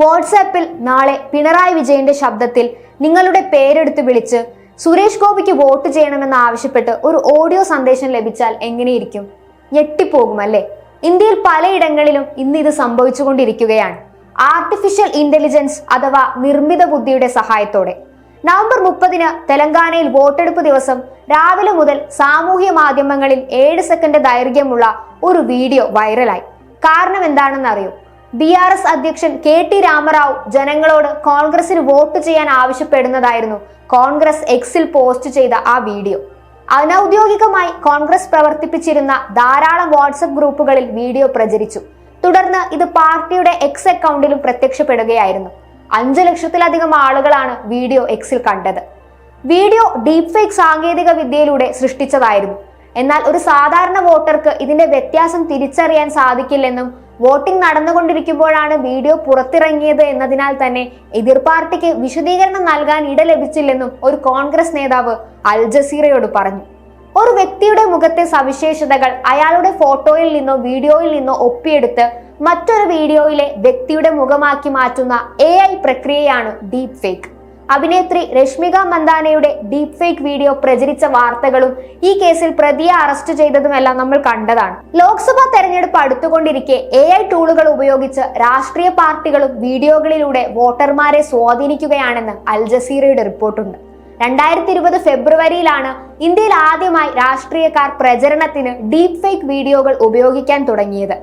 വാട്സാപ്പിൽ നാളെ പിണറായി വിജയന്റെ ശബ്ദത്തിൽ നിങ്ങളുടെ പേരെടുത്ത് വിളിച്ച് സുരേഷ് ഗോപിക്ക് വോട്ട് ചെയ്യണമെന്ന് ആവശ്യപ്പെട്ട് ഒരു ഓഡിയോ സന്ദേശം ലഭിച്ചാൽ എങ്ങനെയിരിക്കും? ഞെട്ടിപ്പോകും അല്ലേ? ഇന്ത്യയിൽ പലയിടങ്ങളിലും ഇന്ന് ഇത് സംഭവിച്ചുകൊണ്ടിരിക്കുകയാണ്. ആർട്ടിഫിഷ്യൽ ഇന്റലിജൻസ് അഥവാ നിർമ്മിത ബുദ്ധിയുടെ സഹായത്തോടെ. നവംബർ മുപ്പതിന് തെലങ്കാനയിൽ വോട്ടെടുപ്പ് ദിവസം രാവിലെ മുതൽ സാമൂഹ്യ മാധ്യമങ്ങളിൽ ഏഴ് സെക്കൻഡ് ദൈർഘ്യമുള്ള ഒരു വീഡിയോ വൈറലായി. കാരണം എന്താണെന്ന് അറിയൂ ബി ആർ എസ് അധ്യക്ഷൻ കെ ടി രാമറാവു ജനങ്ങളോട് കോൺഗ്രസിന് വോട്ട് ചെയ്യാൻ ആവശ്യപ്പെടുന്നതായിരുന്നു. കോൺഗ്രസ് എക്സിൽ പോസ്റ്റ് ചെയ്ത ആ വീഡിയോ. അനൌദ്യോഗികമായി കോൺഗ്രസ് പ്രവർത്തിപ്പിച്ചിരുന്ന ധാരാളം വാട്സപ്പ് ഗ്രൂപ്പുകളിൽ വീഡിയോ പ്രചരിച്ചു. തുടർന്ന് ഇത് പാർട്ടിയുടെ എക്സ് അക്കൗണ്ടിലും പ്രത്യക്ഷപ്പെടുകയായിരുന്നു. അഞ്ചു ലക്ഷത്തിലധികം ആളുകളാണ് വീഡിയോ എക്സിൽ കണ്ടത്. വീഡിയോ ഡീപ് ഫേക്ക് സാങ്കേതിക വിദ്യയിലൂടെ സൃഷ്ടിച്ചതായിരുന്നു. എന്നാൽ ഒരു സാധാരണ വോട്ടർക്ക് ഇതിന്റെ വ്യത്യാസം തിരിച്ചറിയാൻ സാധിക്കില്ലെന്നും വോട്ടിംഗ് നടന്നുകൊണ്ടിരിക്കുമ്പോഴാണ് വീഡിയോ പുറത്തിറങ്ങിയത് എന്നതിനാൽ തന്നെ എതിർ പാർട്ടിക്ക് വിശദീകരണം നൽകാൻ ഇട ലഭിച്ചില്ലെന്നും ഒരു കോൺഗ്രസ് നേതാവ് അൽ ജസീറയോട് പറഞ്ഞു. ഒരു വ്യക്തിയുടെ മുഖത്തെ സവിശേഷതകൾ അയാളുടെ ഫോട്ടോയിൽ നിന്നോ വീഡിയോയിൽ നിന്നോ ഒപ്പിയെടുത്ത് മറ്റൊരു വീഡിയോയിലെ വ്യക്തിയുടെ മുഖമാക്കി മാറ്റുന്ന എ പ്രക്രിയയാണ് ഡീപ് ഫേക്ക്. അഭിനേത്രി രശ്മിക മന്ദാനയുടെ ഡീപ് ഫേക്ക് വീഡിയോ പ്രചരിച്ച വാർത്തകളും ഈ കേസിൽ പ്രതിയെ അറസ്റ്റ് ചെയ്തതുമെല്ലാം നമ്മൾ കണ്ടതാണ്. ലോക്സഭാ തെരഞ്ഞെടുപ്പ് അടുത്തുകൊണ്ടിരിക്കെ എ ഐ ടൂളുകൾ ഉപയോഗിച്ച് രാഷ്ട്രീയ പാർട്ടികളും വീഡിയോകളിലൂടെ വോട്ടർമാരെ സ്വാധീനിക്കുകയാണെന്ന് അൽ ജസീറയുടെ റിപ്പോർട്ടുണ്ട്. രണ്ടായിരത്തി ഇരുപത് ഫെബ്രുവരിയിലാണ് ഇന്ത്യയിൽ ആദ്യമായി രാഷ്ട്രീയക്കാർ പ്രചരണത്തിന് ഡീപ് ഫേക്ക് വീഡിയോകൾ ഉപയോഗിക്കാൻ തുടങ്ങിയത്.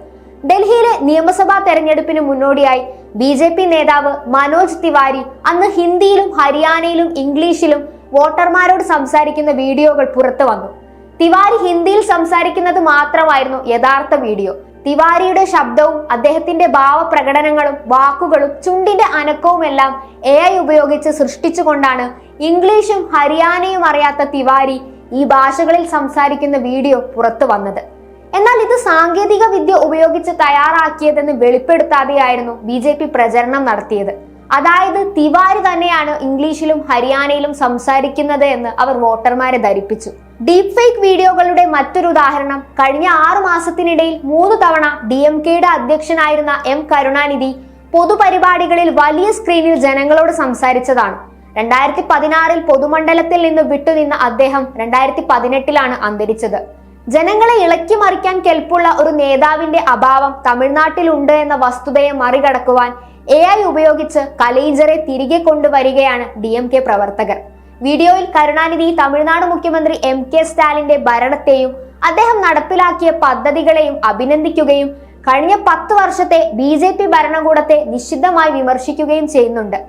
ഡൽഹിയിലെ നിയമസഭാ തെരഞ്ഞെടുപ്പിന് മുന്നോടിയായി ബി ജെ പി നേതാവ് മനോജ് തിവാരി അന്ന് ഹിന്ദിയിലും ഹരിയാനയിലും ഇംഗ്ലീഷിലും വോട്ടർമാരോട് സംസാരിക്കുന്ന വീഡിയോകൾ പുറത്തു വന്നു. തിവാരി ഹിന്ദിയിൽ സംസാരിക്കുന്നത് മാത്രമായിരുന്നു യഥാർത്ഥ വീഡിയോ. തിവാരിയുടെ ശബ്ദവും അദ്ദേഹത്തിന്റെ ഭാവപ്രകടനങ്ങളും വാക്കുകളും ചുണ്ടിന്റെ അനക്കവുമെല്ലാം എ ഐ ഉപയോഗിച്ച് സൃഷ്ടിച്ചുകൊണ്ടാണ് ഇംഗ്ലീഷും ഹരിയാനയും അറിയാത്ത തിവാരി ഈ ഭാഷകളിൽ സംസാരിക്കുന്ന വീഡിയോ പുറത്തു വന്നത്. എന്നാൽ ഇത് സാങ്കേതിക വിദ്യ ഉപയോഗിച്ച് തയ്യാറാക്കിയതെന്ന് വെളിപ്പെടുത്താതെയായിരുന്നു ബി ജെ പി പ്രചരണം നടത്തിയത്. അതായത് തിവാരി തന്നെയാണ് ഇംഗ്ലീഷിലും ഹരിയാനയിലും സംസാരിക്കുന്നത് എന്ന് അവർ വോട്ടർമാരെ ധരിപ്പിച്ചു. ഡീപ് ഫേക്ക് വീഡിയോകളുടെ മറ്റൊരു ഉദാഹരണം കഴിഞ്ഞ ആറു മാസത്തിനിടയിൽ മൂന്ന് തവണ ഡി എം കെയുടെ അധ്യക്ഷനായിരുന്ന എം കരുണാനിധി പൊതുപരിപാടികളിൽ വലിയ സ്ക്രീനിൽ ജനങ്ങളോട് സംസാരിച്ചതാണ്. രണ്ടായിരത്തി പതിനാറിൽ പൊതുമണ്ഡലത്തിൽ നിന്ന് വിട്ടുനിന്ന അദ്ദേഹം രണ്ടായിരത്തി പതിനെട്ടിലാണ് അന്തരിച്ചത്. ജനങ്ങളെ ഇളക്കി മറിക്കാൻ കെൽപ്പുള്ള ഒരു നേതാവിന്റെ അഭാവം തമിഴ്നാട്ടിലുണ്ട് എന്ന വസ്തുതയെ മറികടക്കുവാൻ എ ഐ ഉപയോഗിച്ച് കലൈജറെ തിരികെ കൊണ്ടുവരികയാണ് ഡി എം കെ പ്രവർത്തകർ. വീഡിയോയിൽ കരുണാനിധി തമിഴ്നാട് മുഖ്യമന്ത്രി എം കെ സ്റ്റാലിന്റെ ഭരണത്തെയും അദ്ദേഹം നടപ്പിലാക്കിയ പദ്ധതികളെയും അഭിനന്ദിക്കുകയും കഴിഞ്ഞ പത്ത് വർഷത്തെ ബി ഭരണകൂടത്തെ നിശിതമായി വിമർശിക്കുകയും ചെയ്യുന്നുണ്ട്.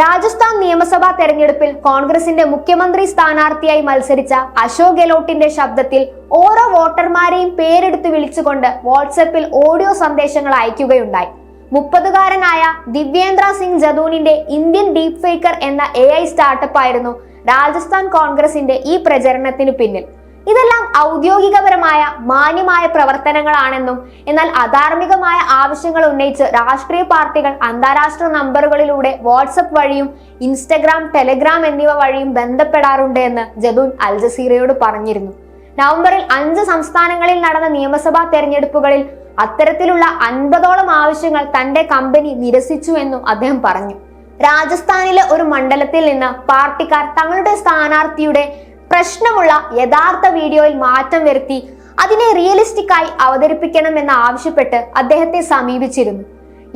രാജസ്ഥാൻ നിയമസഭാ തെരഞ്ഞെടുപ്പിൽ കോൺഗ്രസിന്റെ മുഖ്യമന്ത്രി സ്ഥാനാർത്ഥിയായി മത്സരിച്ച അശോക് ഗെലോട്ടിന്റെ ശബ്ദത്തിൽ ഓരോ വോട്ടർമാരെയും പേരെടുത്ത് വിളിച്ചുകൊണ്ട് വാട്സപ്പിൽ ഓഡിയോ സന്ദേശങ്ങൾ അയക്കുകയുണ്ടായി. മുപ്പതുകാരനായ ദിവ്യേന്ദ്ര സിംഗ് ജദൂനിന്റെ ഇന്ത്യൻ ഡീപ് ഫേക്കർ എന്ന എ സ്റ്റാർട്ടപ്പ് ആയിരുന്നു രാജസ്ഥാൻ കോൺഗ്രസിന്റെ ഈ പ്രചരണത്തിന് പിന്നിൽ. ഇതെല്ലാം ഔദ്യോഗികപരമായ മാന്യമായ പ്രവർത്തനങ്ങളാണെന്നും എന്നാൽ അധാർമികമായ ആവശ്യങ്ങൾ ഉന്നയിച്ച് രാഷ്ട്രീയ പാർട്ടികൾ അന്താരാഷ്ട്ര നമ്പറുകളിലൂടെ വാട്സപ്പ് വഴിയും ഇൻസ്റ്റഗ്രാം ടെലഗ്രാം എന്നിവ വഴിയും ബന്ധപ്പെടാറുണ്ട് എന്ന് ജദൂൻ അൽ ജസീറയോട് പറഞ്ഞിരുന്നു. നവംബറിൽ അഞ്ച് സംസ്ഥാനങ്ങളിൽ നടന്ന നിയമസഭാ തെരഞ്ഞെടുപ്പുകളിൽ അത്തരത്തിലുള്ള അൻപതോളം ആവശ്യങ്ങൾ തന്റെ കമ്പനി നിരസിച്ചു എന്നും അദ്ദേഹം പറഞ്ഞു. രാജസ്ഥാനിലെ ഒരു മണ്ഡലത്തിൽ നിന്ന് പാർട്ടിക്കാർ തങ്ങളുടെ സ്ഥാനാർത്ഥിയുടെ പ്രശ്നമുള്ള യഥാർത്ഥ വീഡിയോയിൽ മാറ്റം വരുത്തി അതിനെ റിയലിസ്റ്റിക് ആയി അവതരിപ്പിക്കണമെന്ന് ആവശ്യപ്പെട്ട് അദ്ദേഹത്തെ സമീപിച്ചിരുന്നു.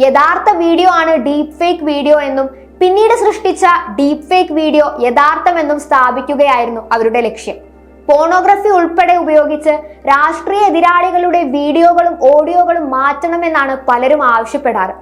യഥാർത്ഥ വീഡിയോ ആണ് ഡീപ് ഫേക്ക് വീഡിയോ എന്നും പിന്നീട് സൃഷ്ടിച്ച ഡീപ് ഫേക്ക് വീഡിയോ യഥാർത്ഥമെന്നും സ്ഥാപിക്കുകയായിരുന്നു അവരുടെ ലക്ഷ്യം. പോണോഗ്രഫി ഉൾപ്പെടെ ഉപയോഗിച്ച് രാഷ്ട്രീയ എതിരാളികളുടെ വീഡിയോകളും ഓഡിയോകളും മാറ്റണമെന്നാണ് പലരും ആവശ്യപ്പെടാറ്.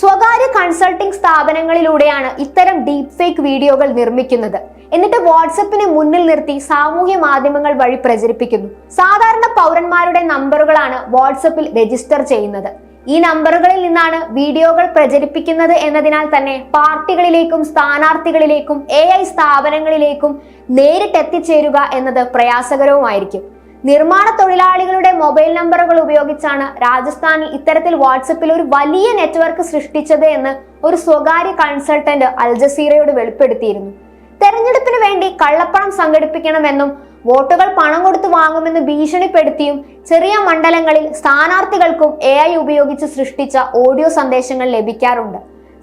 സ്വകാര്യ കൺസൾട്ടിംഗ് സ്ഥാപനങ്ങളിലൂടെയാണ് ഇത്തരം ഡീപ് ഫേക്ക് വീഡിയോകൾ നിർമ്മിക്കുന്നത്. എന്നിട്ട് വാട്സപ്പിനെ മുന്നിൽ നിർത്തി സാമൂഹ്യ മാധ്യമങ്ങൾ വഴി പ്രചരിപ്പിക്കുന്നു. സാധാരണ പൗരന്മാരുടെ നമ്പറുകളാണ് വാട്സപ്പിൽ രജിസ്റ്റർ ചെയ്യുന്നത്. ഈ നമ്പറുകളിൽ നിന്നാണ് വീഡിയോകൾ പ്രചരിപ്പിക്കുന്നത് എന്നതിനാൽ തന്നെ പാർട്ടികളിലേക്കും സ്ഥാനാർത്ഥികളിലേക്കും എ ഐ സ്ഥാപനങ്ങളിലേക്കും നേരിട്ട് എത്തിച്ചേരുക എന്നത് പ്രയാസകരവുമായിരിക്കും. നിർമ്മാണ തൊഴിലാളികളുടെ മൊബൈൽ നമ്പറുകൾ ഉപയോഗിച്ചാണ് രാജസ്ഥാനിൽ ഇത്തരത്തിൽ വാട്സപ്പിൽ ഒരു വലിയ നെറ്റ്വർക്ക് സൃഷ്ടിച്ചത് എന്ന് ഒരു സ്വകാര്യ കൺസൾട്ടന്റ് അൽ ജസീറയോട് വെളിപ്പെടുത്തിയിരുന്നു. തെരഞ്ഞെടുപ്പിന് വേണ്ടി കള്ളപ്പണം സംഘടിപ്പിക്കണമെന്നും വോട്ടുകൾ പണം കൊടുത്ത് വാങ്ങുമെന്ന് ഭീഷണിപ്പെടുത്തിയും ചെറിയ മണ്ഡലങ്ങളിൽ സ്ഥാനാർത്ഥികൾക്കും എ ഐ ഉപയോഗിച്ച് സൃഷ്ടിച്ച ഓഡിയോ സന്ദേശങ്ങൾ ലഭിക്കാറുണ്ട്.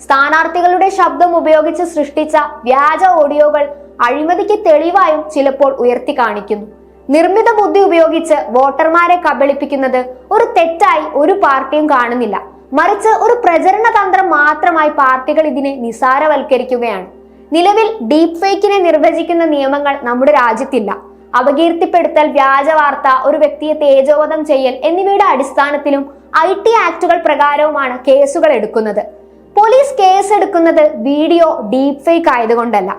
സ്ഥാനാർത്ഥികളുടെ ശബ്ദം ഉപയോഗിച്ച് സൃഷ്ടിച്ച വ്യാജ ഓഡിയോകൾ അഴിമതിക്ക് തെളിവായും ചിലപ്പോൾ ഉയർത്തി കാണിക്കുന്നു. നിർമ്മിത ബുദ്ധി ഉപയോഗിച്ച് വോട്ടർമാരെ കബളിപ്പിക്കുന്നത് ഒരു തെറ്റായി ഒരു പാർട്ടിയും കാണുന്നില്ല. മറിച്ച് ഒരു പ്രചരണ തന്ത്രം മാത്രമായി പാർട്ടികൾ ഇതിനെ നിസാരവൽക്കരിക്കുകയാണ്. നിലവിൽ ഡീപ് ഫേക്കിനെ നിർവചിക്കുന്ന നിയമങ്ങൾ നമ്മുടെ രാജ്യത്തില്ല. അപകീർത്തിപ്പെടുത്തൽ വ്യാജ വാർത്ത ഒരു വ്യക്തിയെ തേജോവധം ചെയ്യൽ എന്നിവയുടെ അടിസ്ഥാനത്തിലും ഐ ടി ആക്ടുകൾ പ്രകാരവുമാണ് കേസുകൾ എടുക്കുന്നത്. പോലീസ് കേസ് എടുക്കുന്നത് വീഡിയോ ഡീപ് ഫേക്ക് ആയതുകൊണ്ടല്ല.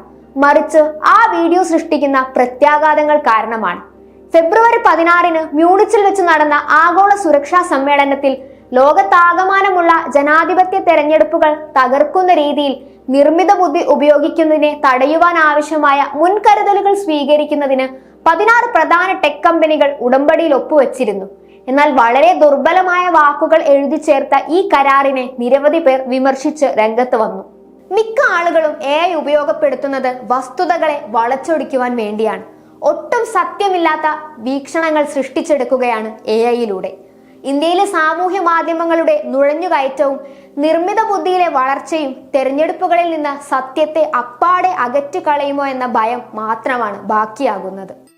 മറിച്ച് ആ വീഡിയോ സൃഷ്ടിക്കുന്ന പ്രത്യാഘാതങ്ങൾ കാരണമാണ്. ഫെബ്രുവരി പതിനാറിന് മ്യൂണിച്ചിൽ വെച്ച് നടന്ന ആഗോള സുരക്ഷാ സമ്മേളനത്തിൽ ലോകത്താകമാനമുള്ള ജനാധിപത്യ തെരഞ്ഞെടുപ്പുകൾ തകർക്കുന്ന രീതിയിൽ നിർമ്മിത ബുദ്ധി ഉപയോഗിക്കുന്നതിനെ തടയുവാൻ ആവശ്യമായ മുൻകരുതലുകൾ സ്വീകരിക്കുന്നതിന് പതിനാറ് പ്രധാന ടെക് കമ്പനികൾ ഉടമ്പടിയിൽ ഒപ്പുവെച്ചിരുന്നു. എന്നാൽ വളരെ ദുർബലമായ വാക്കുകൾ എഴുതി ചേർത്ത ഈ കരാറിനെ നിരവധി പേർ വിമർശിച്ച് രംഗത്ത് വന്നു. മിക്ക ആളുകളും എ ഐ ഉപയോഗപ്പെടുത്തുന്നത് വസ്തുതകളെ വളച്ചൊടിക്കുവാൻ വേണ്ടിയാണ്. ഒട്ടും സത്യമില്ലാത്ത വീക്ഷണങ്ങൾ സൃഷ്ടിച്ചെടുക്കുകയാണ് എ ഐയിലൂടെ ഇന്ത്യയിലെ സാമൂഹ്യ മാധ്യമങ്ങളുടെ നുഴഞ്ഞുകയറ്റവും നിർമ്മിത ബുദ്ധിയിലെ വളർച്ചയും തെരഞ്ഞെടുപ്പുകളിൽ നിന്ന് സത്യത്തെ അപ്പാടെ അകറ്റിക്കളയുമോ എന്ന ഭയം മാത്രമാണ് ബാക്കിയാകുന്നത്.